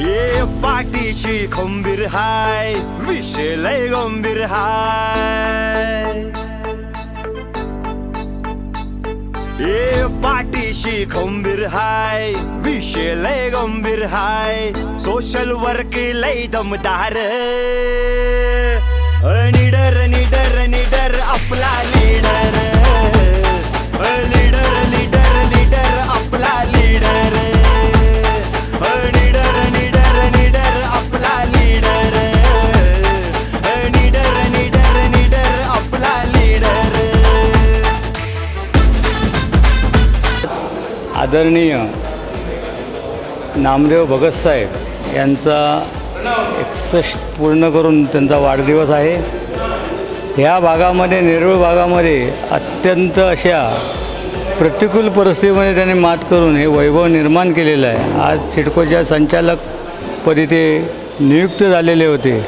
ए पाठीशी खंबीर हाय विषय लय गंभीर हाय ए पाठीशी खंबीर हाय विषय लय गंभीर हाय सोशल वर्क लय दमदार निडर निडर निडर आपला लीडर आदरणीय नामदेव भगतसाहेब यांचा एकसष्ट पूर्ण करून त्यांचा वाढदिवस आहे. ह्या भागामध्ये नेरूळ भागामध्ये अत्यंत अशा प्रतिकूल परिस्थितीमध्ये त्यांनी मात करून हे वैभव निर्माण केलेलं आहे. आज सिडकोच्या संचालकपदी ते नियुक्त झालेले होते.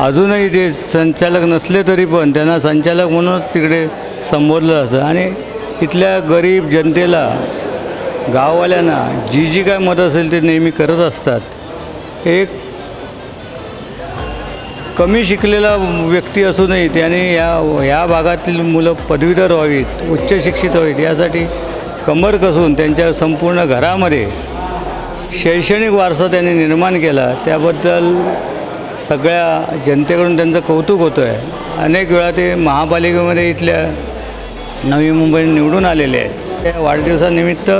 अजूनही ते संचालक नसले तरी पण त्यांना संचालक म्हणूनच तिकडे संबोधलं जातं. आणि इथल्या गरीब जनतेला गाववाल्यांना जी जी काय मदत असेल ते नेहमी करत असतात. एक कमी शिकलेला व्यक्ती असूनही त्याने या ह्या भागातील मुलं पदवीधर व्हावीत उच्च शिक्षित व्हावीत यासाठी कमर कसून त्यांच्या संपूर्ण घरामध्ये शैक्षणिक वारसा त्यांनी निर्माण केला. त्याबद्दल सगळ्या जनतेकडून त्यांचं कौतुक होतं आहे अनेक वेळा ते महापालिकेमध्ये इथल्या नवी मुंबई निवडून आलेले आहेत. त्या वाढदिवसानिमित्त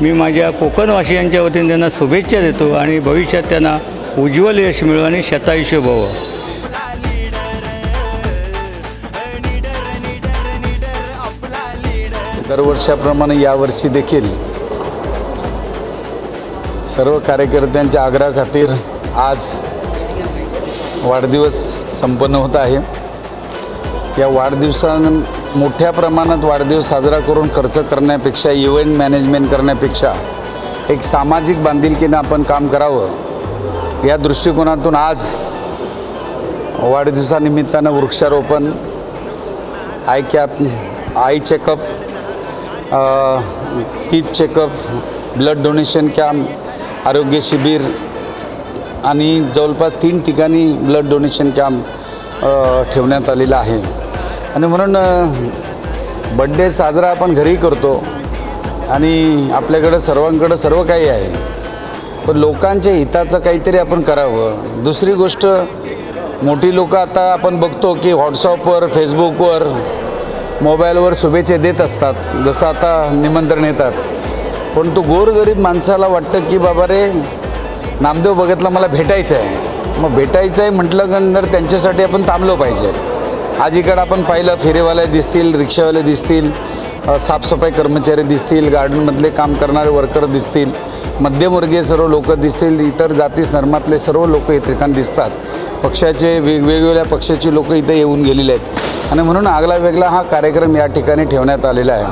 मी माझ्या कोकणवासियांच्या वतीने त्यांना शुभेच्छा देतो आणि भविष्यात त्यांना उज्ज्वल यश मिळो आणि शतायुष्य भव दरवर्षाप्रमाणे यावर्षी देखील सर्व कार्यकर्त्यांच्या आग्रहाखातीर आज वाढदिवस संपन्न होत आहे. या वाढदिवसान मोठ्या प्रमाणात वाढदिवस साजरा करून खर्च करण्यापेक्षा इव्हेंट मॅनेजमेंट करण्यापेक्षा एक सामाजिक बांधिलकीनं आपण काम करावं. या दृष्टिकोनातून आज वाढदिवसानिमित्तानं वृक्षारोपण eye camp eye checkup teeth checkup blood donation camp आरोग्य शिबिर आणि जवळपास तीन ठिकाणी ब्लड डोनेशन कॅम्प ठेवण्यात आलेला आहे. आणि म्हणून बड्डे साजरा आपण घरी करतो. आणि आपल्याकडं सर्वांकडं सर्व काही आहे. पण लोकांच्या हिताचं काहीतरी आपण करावं. दुसरी गोष्ट मोठी लोकं आता आपण बघतो की व्हॉट्सअपवर फेसबुकवर मोबाईलवर शुभेच्छा देत असतात. जसं आता निमंत्रण येतात. पण तो गोरगरीब माणसाला वाटतं की बाबा रे नामदेव भगतला मला भेटायचं आहे मग भेटायचं आहे म्हटलं तर त्यांच्यासाठी आपण थांबलो पाहिजे. आज इकडं आपण पाहिलं फेरीवाले दिसतील रिक्षावाले दिसतील साफसफाई कर्मचारी दिसतील गार्डनमधले काम करणारे वर्कर दिसतील मध्यमवर्गीय सर्व लोक दिसतील इतर जाती धर्मातले सर्व लोक इथे ठिकाणी दिसतात. पक्षाचे वेग वेगवेगळ्या पक्षाची लोक इथे येऊन गेलेले आहेत. आणि म्हणून आगला वेगळा हा कार्यक्रम या ठिकाणी ठेवण्यात आलेला आहे.